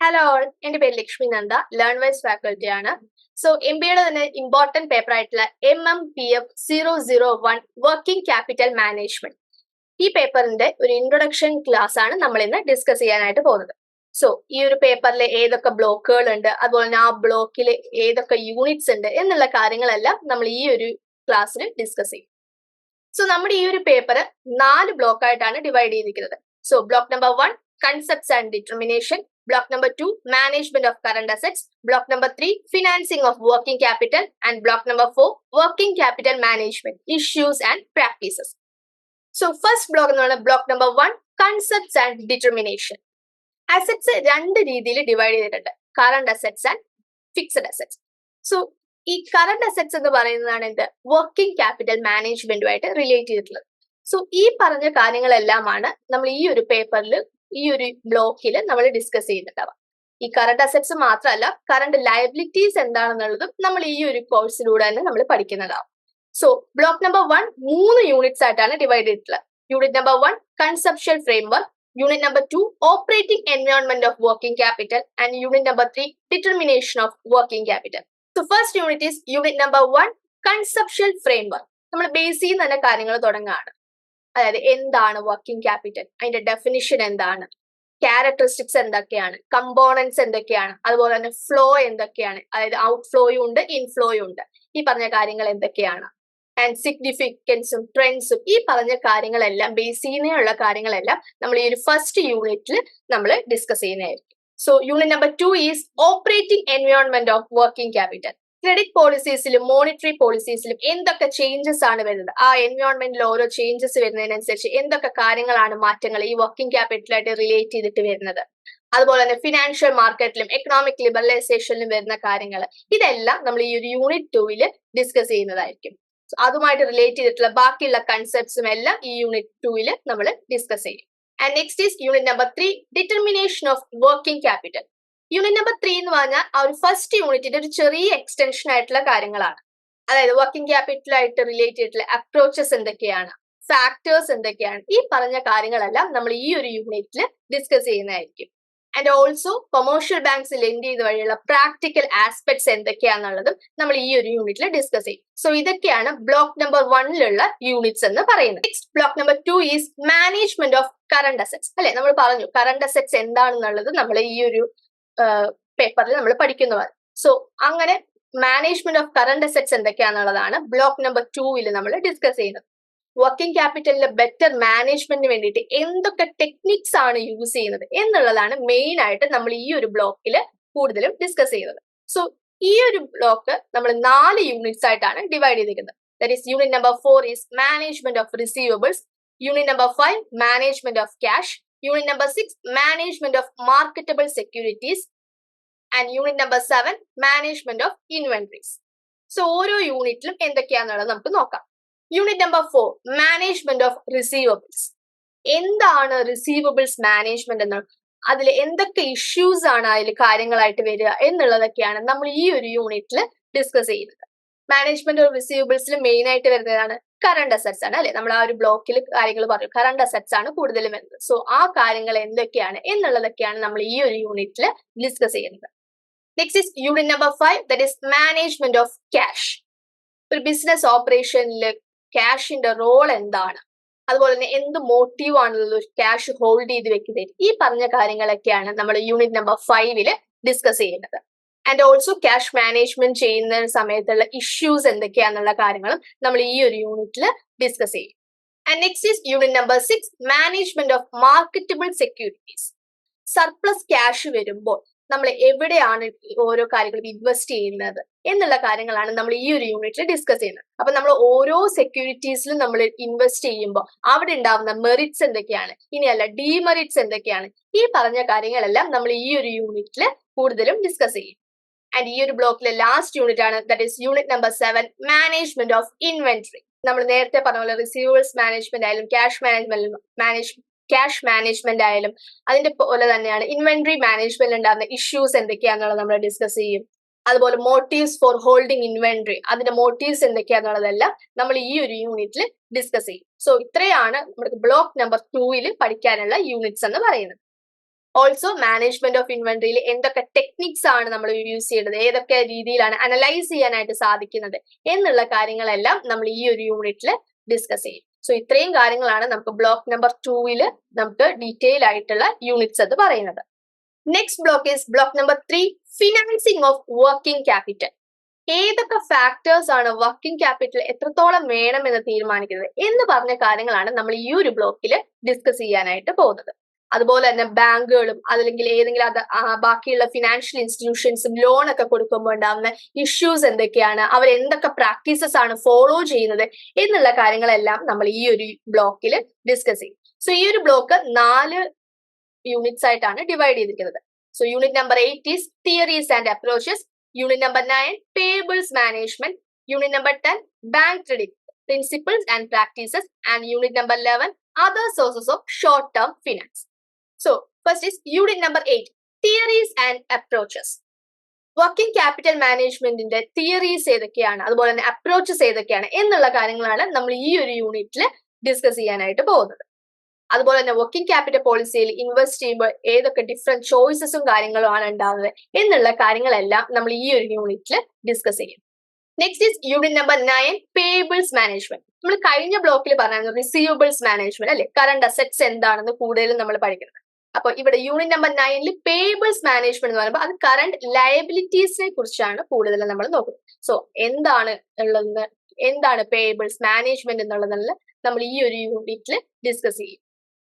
Hello എന്റെ പേര് Lakshmi Nanda. Learn wise faculty ആണ്. സോ എം ബിയുടെ തന്നെ ഇമ്പോർട്ടന്റ് പേപ്പർ ആയിട്ടുള്ള M M P F zero zero one working capital management ഈ പേപ്പറിന്റെ ഒരു ഇൻട്രൊഡക്ഷൻ ക്ലാസ് ആണ് നമ്മൾ ഇന്ന് ഡിസ്കസ് ചെയ്യാനായിട്ട് പോകുന്നത്. സോ ഈ ഒരു പേപ്പറിൽ ഏതൊക്കെ ബ്ലോക്കുകൾ ഉണ്ട് അതുപോലെ തന്നെ ആ ബ്ലോക്കിൽ ഏതൊക്കെ യൂണിറ്റ്സ് ഉണ്ട് എന്നുള്ള കാര്യങ്ങളെല്ലാം നമ്മൾ ഈ ഒരു ക്ലാസ്സിൽ ഡിസ്കസ് ചെയ്യും. സോ നമ്മുടെ ഈ ഒരു പേപ്പർ നാല് ബ്ലോക്ക് ആയിട്ടാണ് ഡിവൈഡ് ചെയ്തിരിക്കുന്നത്. So block number one concepts and determination block number two management of current assets block number three financing of working capital and block number four working capital management issues and practices so first block എന്ന് പറയുന്നത് block number one concepts and determination assets രണ്ട് രീതിയിൽ divide ചെയ്തിട്ടുണ്ട്. Current assets and fixed assets so ഈ current assets എന്ന് പറയുന്നതാണ് എന്ത്? Working capital മാനേജ്മെന്റുമായിട്ട് റിലേറ്റ് ചെയ്തിട്ടുള്ളത്. സോ ഈ പറഞ്ഞ കാര്യങ്ങളെല്ലാമാണ് നമ്മൾ ഈ ഒരു പേപ്പറിൽ ഈ ഒരു ബ്ലോക്കിൽ നമ്മൾ ഡിസ്കസ് ചെയ്യുന്നുണ്ടാവാം ഈ കറണ്ട് അസറ്റ്സ് മാത്രമല്ല കറണ്ട് ലയബിലിറ്റീസ് എന്താണെന്നുള്ളതും നമ്മൾ ഈ ഒരു കോഴ്സിലൂടെ തന്നെ നമ്മൾ പഠിക്കുന്നതാവും. സോ ബ്ലോക്ക് നമ്പർ വൺ മൂന്ന് യൂണിറ്റ്സ് ആയിട്ടാണ് ഡിവൈഡ് ചെയ്തിട്ടുള്ളത്. Unit number one conceptual framework unit number two operating environment of working capital and unit number three determination of working capital so first unit is unit number one conceptual framework നമ്മൾ base ചെയ്യുന്ന തന്നെ കാര്യങ്ങൾ തുടങ്ങുകയാണ് അതായത് എന്താണ് working capital അതിന്റെ definition എന്താണ്? Characteristics എന്തൊക്കെയാണ്? കമ്പോണൻസ് എന്തൊക്കെയാണ്? അതുപോലെ തന്നെ ഫ്ലോ എന്തൊക്കെയാണ്? അതായത് ഔട്ട് ഫ്ലോയും ഉണ്ട് ഇൻഫ്ലോയും ഉണ്ട്. ഈ പറഞ്ഞ കാര്യങ്ങൾ എന്തൊക്കെയാണ്? ആൻഡ് സിഗ്നിഫിക്കൻസും ട്രെൻഡ്സും ഈ പറഞ്ഞ കാര്യങ്ങളെല്ലാം ബേസ് ചെയ്യുന്നതിനുള്ള കാര്യങ്ങളെല്ലാം നമ്മൾ ഈ ഒരു ഫസ്റ്റ് യൂണിറ്റിൽ നമ്മൾ ഡിസ്കസ് ചെയ്യുന്നതായിരിക്കും. So unit number two is operating environment of working capital credit പോളിസീസിലും monetary പോളിസീസിലും എന്തൊക്കെ ചേഞ്ചസ് ആണ് വരുന്നത്? ആ എൻവയോൺമെന്റിൽ ഓരോ ചേഞ്ചസ് വരുന്നതിനനുസരിച്ച് എന്തൊക്കെ കാര്യങ്ങളാണ് മാറ്റങ്ങൾ ഈ വർക്കിംഗ് ക്യാപിറ്റലായിട്ട് റിലേറ്റ് ചെയ്തിട്ട് വരുന്നത്? അതുപോലെ തന്നെ ഫിനാൻഷ്യൽ മാർക്കറ്റിലും എക്കണോമിക് ലിബറലൈസേഷനിലും വരുന്ന കാര്യങ്ങൾ. ഇതെല്ലാം നമ്മൾ ഈ ഒരു യൂണിറ്റ് ടൂവിൽ ഡിസ്കസ് ചെയ്യുന്നതായിരിക്കും. അതുമായിട്ട് റിലേറ്റ് ചെയ്തിട്ടുള്ള ബാക്കിയുള്ള കൺസെപ്റ്റ്സും എല്ലാം ഈ യൂണിറ്റ് ടൂവിൽ നമ്മൾ ഡിസ്കസ് ചെയ്യും. And next is unit number three determination of working capital unit number three എന്ന് പറഞ്ഞാൽ ആ ഒരു ഫസ്റ്റ് യൂണിറ്റിന്റെ ഒരു ചെറിയ എക്സ്റ്റൻഷൻ ആയിട്ടുള്ള കാര്യങ്ങളാണ്. അതായത് വർക്കിംഗ് ക്യാപിറ്റലായിട്ട് റിലേറ്റഡ് ചെയ്തിട്ടുള്ള അപ്രോച്ചസ് എന്തൊക്കെയാണ്? ഫാക്ടേഴ്സ് എന്തൊക്കെയാണ്? ഈ പറഞ്ഞ കാര്യങ്ങളെല്ലാം നമ്മൾ ഈ ഒരു യൂണിറ്റിൽ ഡിസ്കസ് ചെയ്യുന്നതായിരിക്കും. And also commercial banks lend ചെയ്ത് വഴിയുള്ള പ്രാക്ടിക്കൽ ആസ്പെക്ട്സ് എന്തൊക്കെയാണെന്നുള്ളതും നമ്മൾ ഈ ഒരു യൂണിറ്റിൽ ഡിസ്കസ് ചെയ്യും. സോ ഇതൊക്കെയാണ് ബ്ലോക്ക് നമ്പർ വണ്ണിലുള്ള യൂണിറ്റ്സ് എന്ന് പറയുന്നത്. Next block number two is management of current assets അല്ലെ? നമ്മൾ പറഞ്ഞു കറണ്ട് അസറ്റ്സ് എന്താണെന്നുള്ളത് നമ്മൾ ഈ ഒരു പേപ്പറിൽ നമ്മൾ പഠിക്കുന്നവർ. സോ അങ്ങനെ മാനേജ്മെന്റ് ഓഫ് കറണ്ട് അസറ്റ്സ് എന്തൊക്കെയാണെന്നുള്ളതാണ് ബ്ലോക്ക് നമ്പർ ടൂവിൽ നമ്മൾ ഡിസ്കസ് ചെയ്യുന്നത്. വർക്കിംഗ് ക്യാപിറ്റലിന്റെ ബെറ്റർ മാനേജ്മെന്റിന് വേണ്ടിയിട്ട് എന്തൊക്കെ ടെക്നിക്സ് ആണ് യൂസ് ചെയ്യുന്നത് എന്നുള്ളതാണ് മെയിൻ ആയിട്ട് നമ്മൾ ഈ ഒരു ബ്ലോക്കിൽ കൂടുതലും ഡിസ്കസ് ചെയ്യുന്നത്. സോ ഈ ഒരു ബ്ലോക്ക് നമ്മൾ നാല് യൂണിറ്റ്സ് ആയിട്ടാണ് ഡിവൈഡ് ചെയ്തിരിക്കുന്നത്. That is unit number four is management of receivables unit number five management of cash unit number six management of marketable securities and unit number seven management of inventories so ഓരോ യൂണിറ്റിലും എന്തൊക്കെയാണെന്നുള്ളത് നമുക്ക് നോക്കാം. Unit number four management of receivables എന്താണ് receivables management എന്ന്? അതിൽ എന്തൊക്കെ issues ആണ് അതിൽ കാര്യങ്ങളായിട്ട് വരിക എന്നുള്ളതൊക്കെയാണ് നമ്മൾ ഈ ഒരു യൂണിറ്റിൽ ഡിസ്കസ് ചെയ്യുന്നത്. മാനേജ്മെന്റ് ഓഫ് റിസീവബിൾസിൽ മെയിൻ ആയിട്ട് വരുന്നതാണ് കറണ്ട് അസറ്റ്സ് ആണ് അല്ലെ? നമ്മൾ ആ ഒരു ബ്ലോക്കിൽ കാര്യങ്ങൾ പറഞ്ഞു. കറണ്ട് അസറ്റ്സ് ആണ് കൂടുതലും വരുന്നത്. സോ ആ കാര്യങ്ങൾ എന്തൊക്കെയാണ് എന്നുള്ളതൊക്കെയാണ് നമ്മൾ ഈ ഒരു യൂണിറ്റിൽ ഡിസ്കസ് ചെയ്യുന്നത്. Next is unit number five that is management of cash ഒരു ബിസിനസ് ഓപ്പറേഷനിൽ ക്യാഷിന്റെ റോൾ എന്താണ്? അതുപോലെ തന്നെ എന്ത് മോട്ടീവ് ആണുള്ളത് ക്യാഷ് ഹോൾഡ് ചെയ്ത് വെക്കുന്നത്? ഈ പറഞ്ഞ കാര്യങ്ങളൊക്കെയാണ് നമ്മൾ യൂണിറ്റ് നമ്പർ ഫൈവിൽ ഡിസ്കസ് ചെയ്യുന്നത്. ആൻഡ് ഓൾസോ ക്യാഷ് മാനേജ്മെന്റ് ചെയ്യുന്ന സമയത്തുള്ള ഇഷ്യൂസ് എന്തൊക്കെയാണെന്നുള്ള കാര്യങ്ങളും നമ്മൾ ഈ ഒരു യൂണിറ്റിൽ ഡിസ്കസ് ചെയ്യും. And next is unit number six management of marketable securities surplus cash വരുമ്പോൾ നമ്മൾ എവിടെയാണ് ഓരോ കാര്യങ്ങളും ഇൻവെസ്റ്റ് ചെയ്യുന്നത് എന്നുള്ള കാര്യങ്ങളാണ് നമ്മൾ ഈ ഒരു യൂണിറ്റിൽ ഡിസ്കസ് ചെയ്യുന്നത്. അപ്പൊ നമ്മൾ ഓരോ സെക്യൂരിറ്റീസിലും നമ്മൾ ഇൻവെസ്റ്റ് ചെയ്യുമ്പോൾ അവിടെ ഉണ്ടാവുന്ന മെറിറ്റ്സ് എന്തൊക്കെയാണ്? ഇനിയല്ല ഡിമെറിറ്റ്സ് എന്തൊക്കെയാണ്? ഈ പറഞ്ഞ കാര്യങ്ങളെല്ലാം നമ്മൾ ഈ ഒരു യൂണിറ്റിൽ കൂടുതലും ഡിസ്കസ് ചെയ്യും. ആൻഡ് ഈ ഒരു ബ്ലോക്കിലെ ലാസ്റ്റ് യൂണിറ്റ് ആണ് that is unit number seven management of inventory നമ്മൾ നേരത്തെ പറഞ്ഞ പോലെ റിസീവേഴ്സ് മാനേജ്മെന്റ് ആയാലും cash management manage cash management ആയാലും അതിന്റെ പോലെ തന്നെയാണ് ഇൻവെന്ററി മാനേജ്മെന്റ് ഉണ്ടാകുന്ന ഇഷ്യൂസ് എന്തൊക്കെയാണെന്നുള്ളത് നമ്മൾ ഡിസ്കസ് ചെയ്യും. അതുപോലെ മോട്ടീവ്സ് ഫോർ ഹോൾഡിംഗ് ഇൻവെന്ററി അതിന്റെ മോട്ടീവ്സ് എന്തൊക്കെയാന്നുള്ളതെല്ലാം നമ്മൾ ഈ ഒരു യൂണിറ്റിൽ ഡിസ്കസ് ചെയ്യും. സോ ഇത്രയാണ് നമ്മുടെ ബ്ലോക്ക് നമ്പർ ടൂവിൽ പഠിക്കാനുള്ള യൂണിറ്റ്സ് എന്ന് പറയുന്നത്. ഓൾസോ മാനേജ്മെന്റ് ഓഫ് ഇൻവെന്ററിയിൽ എന്തൊക്കെ ടെക്നിക്സ് ആണ് നമ്മൾ യൂസ് ചെയ്യേണ്ടത് ഏതൊക്കെ രീതിയിലാണ് അനലൈസ് ചെയ്യാനായിട്ട് സാധിക്കുന്നത് എന്നുള്ള കാര്യങ്ങളെല്ലാം നമ്മൾ ഈ ഒരു യൂണിറ്റിൽ ഡിസ്കസ് ചെയ്യും. സോ ഇത്രയും കാര്യങ്ങളാണ് നമുക്ക് ബ്ലോക്ക് നമ്പർ ടൂവിൽ നമുക്ക് ഡീറ്റെയിൽ ആയിട്ടുള്ള യൂണിറ്റ്സ് അത് പറയുന്നത്. Next block is block number three financing of working capital ഏതൊക്കെ ഫാക്ടേഴ്സ് ആണ് വർക്കിംഗ് ക്യാപിറ്റൽ എത്രത്തോളം വേണമെന്ന് തീരുമാനിക്കുന്നത് എന്ന് പറഞ്ഞ കാര്യങ്ങളാണ് നമ്മൾ ഈ ഒരു ബ്ലോക്കിൽ ഡിസ്കസ് ചെയ്യാനായിട്ട് പോകുന്നത്. അതുപോലെ തന്നെ ബാങ്കുകളും അതല്ലെങ്കിൽ ഏതെങ്കിലും അത് ബാക്കിയുള്ള ഫിനാൻഷ്യൽ ഇൻസ്റ്റിറ്റ്യൂഷൻസും ലോൺ ഒക്കെ കൊടുക്കുമ്പോൾ ഉണ്ടാകുന്ന ഇഷ്യൂസ് എന്തൊക്കെയാണ്? അവർ എന്തൊക്കെ പ്രാക്ടീസസ് ആണ് ഫോളോ ചെയ്യുന്നത്? എന്നുള്ള കാര്യങ്ങളെല്ലാം നമ്മൾ ഈ ഒരു ബ്ലോക്കിൽ ഡിസ്കസ് ചെയ്യും. സോ ഈ ഒരു ബ്ലോക്ക് നാല് യൂണിറ്റ്സ് ആയിട്ടാണ് ഡിവൈഡ് ചെയ്തിരിക്കുന്നത്. So unit number eight is theories and approaches unit number nine payables management unit number ten bank credit principles and practices and unit number eleven other sources of short term finance so first is unit number eight theories and approaches working capital മാനേജ്മെന്റിന്റെ theories ഏതൊക്കെയാണ്? അതുപോലെ തന്നെ approaches ഏതൊക്കെയാണ്? എന്നുള്ള കാര്യങ്ങളാണ് നമ്മൾ ഈ ഒരു യൂണിറ്റിൽ ഡിസ്കസ് ചെയ്യാനായിട്ട് പോകുന്നത്. അതുപോലെ തന്നെ വർക്കിംഗ് ക്യാപിറ്റൽ പോളിസിയിൽ ഇൻവെസ്റ്റ് ചെയ്യുമ്പോൾ ഏതൊക്കെ ഡിഫറെന്റ് ചോയ്സസും കാര്യങ്ങളും ആണ് ഉണ്ടാവുന്നത് എന്നുള്ള കാര്യങ്ങളെല്ലാം നമ്മൾ ഈ ഒരു യൂണിറ്റിൽ ഡിസ്കസ് ചെയ്യും. Next is unit number nine payables management നമ്മൾ കഴിഞ്ഞ ബ്ലോക്കിൽ പറഞ്ഞായിരുന്നു റിസീവബിൾസ് മാനേജ്മെന്റ് അല്ലെ? കറണ്ട് അസറ്റ്സ് എന്താണെന്ന് കൂടുതലും നമ്മൾ പഠിക്കുന്നത്. അപ്പൊ ഇവിടെ യൂണിറ്റ് നമ്പർ നയനിൽ പേബിൾസ് മാനേജ്മെന്റ് എന്ന് പറയുമ്പോൾ അത് കറണ്ട് ലയബിലിറ്റീസിനെ കുറിച്ചാണ് കൂടുതൽ നമ്മൾ നോക്കുന്നത്. സോ എന്താണ് ഉള്ളതെന്ന് എന്താണ് പേബിൾസ് മാനേജ്മെന്റ് എന്നുള്ളതെന്ന് നമ്മൾ ഈ ഒരു യൂണിറ്റിൽ ഡിസ്കസ് ചെയ്യും.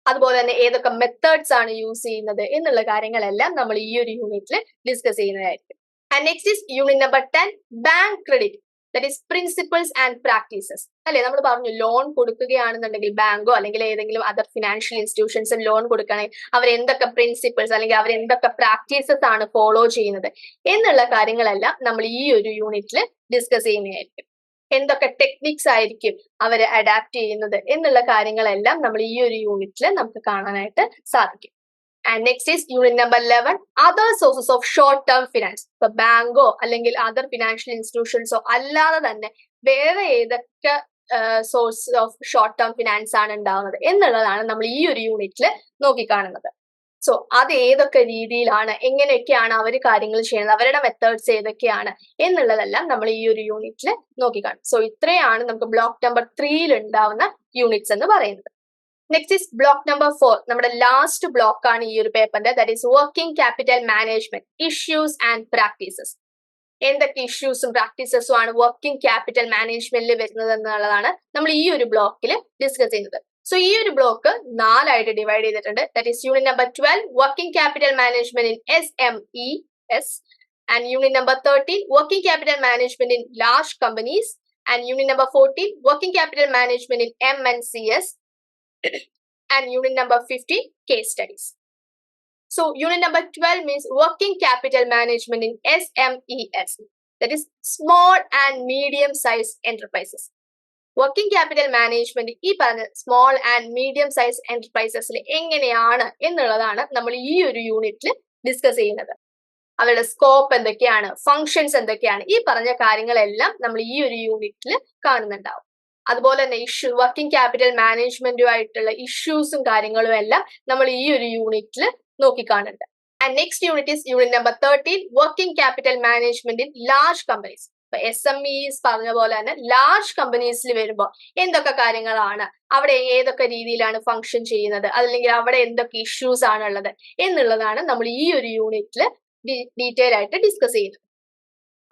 അതുപോലെ തന്നെ ഏതൊക്കെ മെത്തേഡ്സ് ആണ് യൂസ് ചെയ്യുന്നത് എന്നുള്ള കാര്യങ്ങളെല്ലാം നമ്മൾ ഈ ഒരു യൂണിറ്റിൽ ഡിസ്കസ് ചെയ്യുന്നതായിരിക്കും. And next is unit number ten bank credit that is principles and practices അല്ലെ? നമ്മൾ പറഞ്ഞു ലോൺ കൊടുക്കുകയാണെന്നുണ്ടെങ്കിൽ ബാങ്കോ അല്ലെങ്കിൽ ഏതെങ്കിലും അതർ ഫിനാൻഷ്യൽ ഇൻസ്റ്റിറ്റ്യൂഷൻസും ലോൺ കൊടുക്കുകയാണെങ്കിൽ അവർ എന്തൊക്കെ പ്രിൻസിപ്പിൾസ് അല്ലെങ്കിൽ അവർ എന്തൊക്കെ പ്രാക്ടീസസ് ആണ് ഫോളോ ചെയ്യുന്നത് എന്നുള്ള കാര്യങ്ങളെല്ലാം നമ്മൾ ഈ ഒരു യൂണിറ്റിൽ ഡിസ്കസ് ചെയ്യുന്നതായിരിക്കും. എന്തൊക്കെ ടെക്നിക്സ് ആയിരിക്കും അവർ അഡാപ്റ്റ് ചെയ്യുന്നത് എന്നുള്ള കാര്യങ്ങളെല്ലാം നമ്മൾ ഈ ഒരു യൂണിറ്റിൽ നമുക്ക് കാണാനായിട്ട് സാധിക്കും. And next is unit number eleven other sources of short term finance ഇപ്പൊ ബാങ്കോ അല്ലെങ്കിൽ അതർ ഫിനാൻഷ്യൽ ഇൻസ്റ്റിറ്റ്യൂഷൻസോ അല്ലാതെ തന്നെ വേറെ ഏതൊക്കെ source of short term finance ആണ് ഉണ്ടാവുന്നത് എന്നുള്ളതാണ് നമ്മൾ ഈ ഒരു യൂണിറ്റിൽ നോക്കിക്കാണുന്നത്. സോ അത് ഏതൊക്കെ രീതിയിലാണ് എങ്ങനെയൊക്കെയാണ് അവർ കാര്യങ്ങൾ ചെയ്യുന്നത് അവരുടെ മെത്തേഡ്സ് ഏതൊക്കെയാണ് എന്നുള്ളതെല്ലാം നമ്മൾ ഈ ഒരു യൂണിറ്റിൽ നോക്കിക്കാണും. സോ ഇത്രയാണ് നമുക്ക് ബ്ലോക്ക് നമ്പർ ത്രീയിൽ ഉണ്ടാവുന്ന യൂണിറ്റ്സ് എന്ന് പറയുന്നത്. Next is block number four നമ്മുടെ ലാസ്റ്റ് ബ്ലോക്ക് ആണ് ഈ ഒരു പേപ്പറിന്റെ that is working capital management issues and practices എന്തൊക്കെ ഇഷ്യൂസും പ്രാക്ടീസസും ആണ് വർക്കിംഗ് ക്യാപിറ്റൽ മാനേജ്മെന്റിൽ വരുന്നത് എന്നുള്ളതാണ് നമ്മൾ ഈ ഒരു ബ്ലോക്കിൽ ഡിസ്കസ് ചെയ്യുന്നത്. സോ ഈ ഒരു ബ്ലോക്ക് നാലായിട്ട് ഡിവൈഡ് ചെയ്തിട്ടുണ്ട്. That is unit number twelve working capital management in S M E S and unit number thirteen working capital management in large companies and unit number fourteen working capital management in M N C S and unit number 15 case studies. So unit number 12 means working capital management in SMES that is small and medium sized enterprises. Working capital management ഈ പറഞ്ഞ small and medium size എന്റർപ്രൈസസിൽ എങ്ങനെയാണ് എന്നുള്ളതാണ് നമ്മൾ ഈ ഒരു യൂണിറ്റിൽ discuss ചെയ്യുന്നത് അവരുടെ സ്കോപ്പ് എന്തൊക്കെയാണ് ഫങ്ഷൻസ് എന്തൊക്കെയാണ് ഈ പറഞ്ഞ കാര്യങ്ങളെല്ലാം നമ്മൾ ഈ ഒരു യൂണിറ്റിൽ കാണുന്നുണ്ടാവും അതുപോലെ തന്നെ ഇഷ്യൂ വർക്കിംഗ് ക്യാപിറ്റൽ മാനേജ്മെന്റും ആയിട്ടുള്ള ഇഷ്യൂസും കാര്യങ്ങളും എല്ലാം നമ്മൾ ഈ ഒരു യൂണിറ്റിൽ നോക്കിക്കാണുന്നുണ്ട് and next unit is unit number thirteen working capital management in large companies S M is പറഞ്ഞ പോലെ തന്നെ ലാർജ് കമ്പനീസിൽ വരുമ്പോൾ എന്തൊക്കെ കാര്യങ്ങളാണ്? അവിടെ ഏതൊക്കെ രീതിയിലാണ് ഫങ്ഷൻ ചെയ്യുന്നത്? അല്ലെങ്കിൽ അവിടെ എന്തൊക്കെ ഇഷ്യൂസ് ആണുള്ളത്? എന്നുള്ളതാണ് നമ്മൾ ഈ ഒരു യൂണിറ്റിൽ ഡീറ്റെയിൽ ആയിട്ട് ഡിസ്കസ് ചെയ്യുന്നത്.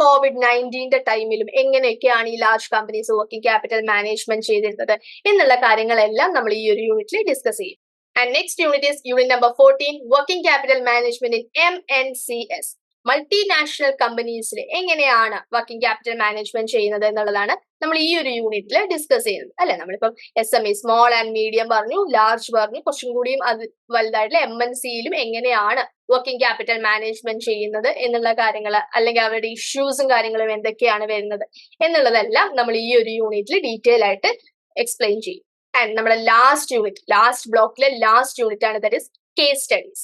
കോവിഡ് നയന്റീന്റെ ടൈമിലും എങ്ങനെയൊക്കെയാണ് ഈ large companies working capital management ചെയ്തിരുന്നത് എന്നുള്ള കാര്യങ്ങളെല്ലാം നമ്മൾ ഈ ഒരു യൂണിറ്റിൽ ഡിസ്കസ് ചെയ്യും. And next unit is unit number fourteen working capital management in M N C S multinational കമ്പനീസിൽ എങ്ങനെയാണ് വർക്കിംഗ് ക്യാപിറ്റൽ മാനേജ്മെന്റ് ചെയ്യുന്നത് എന്നുള്ളതാണ് നമ്മൾ ഈ ഒരു യൂണിറ്റിൽ ഡിസ്കസ് ചെയ്യുന്നത്. അല്ലെ? നമ്മളിപ്പം S M E small and medium പറഞ്ഞു ലാർജ് പറഞ്ഞു കുറച്ചും കൂടിയും അത് വലുതായിട്ടുള്ള എം എൻ സിയിലും എങ്ങനെയാണ് വർക്കിംഗ് ക്യാപിറ്റൽ മാനേജ്മെന്റ് ചെയ്യുന്നത് എന്നുള്ള കാര്യങ്ങൾ അല്ലെങ്കിൽ അവരുടെ ഇഷ്യൂസും കാര്യങ്ങളും എന്തൊക്കെയാണ് വരുന്നത് എന്നുള്ളതെല്ലാം നമ്മൾ ഈ ഒരു യൂണിറ്റിൽ ഡീറ്റെയിൽ ആയിട്ട് എക്സ്പ്ലെയിൻ ചെയ്യും. ആൻഡ് നമ്മുടെ ലാസ്റ്റ് യൂണിറ്റ് ലാസ്റ്റ് ബ്ലോക്കിലെ ലാസ്റ്റ് യൂണിറ്റ് ആണ് ദറ്റ് ഇസ് കേസ് സ്റ്റഡീസ്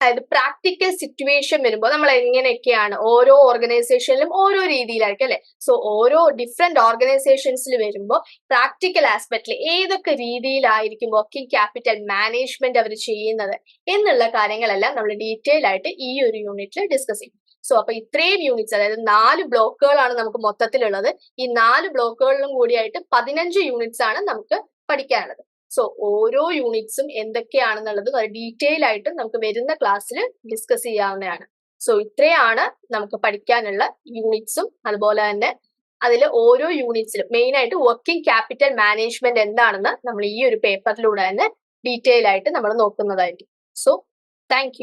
അതായത് പ്രാക്ടിക്കൽ സിറ്റുവേഷൻ വരുമ്പോൾ നമ്മൾ എങ്ങനെയൊക്കെയാണ് ഓരോ ഓർഗനൈസേഷനിലും ഓരോ രീതിയിലായിരിക്കും അല്ലെ? സോ ഓരോ ഡിഫറെന്റ് ഓർഗനൈസേഷൻസിൽ വരുമ്പോൾ പ്രാക്ടിക്കൽ ആസ്പെക്റ്റിൽ ഏതൊക്കെ രീതിയിലായിരിക്കും വർക്കിംഗ് ക്യാപിറ്റൽ മാനേജ്മെന്റ് അവർ ചെയ്യുന്നത് എന്നുള്ള കാര്യങ്ങളെല്ലാം നമ്മൾ ഡീറ്റെയിൽ ആയിട്ട് ഈ ഒരു യൂണിറ്റിൽ ഡിസ്കസ് ചെയ്യും. സോ അപ്പൊ ഇത്രയും യൂണിറ്റ്സ് അതായത് നാല് ബ്ലോക്കുകളാണ് നമുക്ക് മൊത്തത്തിലുള്ളത്. ഈ നാല് ബ്ലോക്കുകളിലും കൂടിയായിട്ട് പതിനഞ്ച് യൂണിറ്റ്സ് ആണ് നമുക്ക് പഠിക്കാനുള്ളത്. സോ ഓരോ യൂണിറ്റ്സും എന്തൊക്കെയാണെന്നുള്ളത് ഡീറ്റെയിൽ ആയിട്ട് നമുക്ക് വരുന്ന ക്ലാസ്സിൽ ഡിസ്കസ് ചെയ്യാവുന്നതാണ്. സോ ഇത്രയാണ് നമുക്ക് പഠിക്കാനുള്ള യൂണിറ്റ്സും അതുപോലെ തന്നെ അതിൽ ഓരോ യൂണിറ്റ്സിലും മെയിൻ ആയിട്ട് വർക്കിംഗ് ക്യാപിറ്റൽ മാനേജ്മെന്റ് എന്താണെന്ന് നമ്മൾ ഈ ഒരു പേപ്പറിലൂടെ തന്നെ ഡീറ്റെയിൽ ആയിട്ട് നമ്മൾ നോക്കുന്നതായിരിക്കും. So thank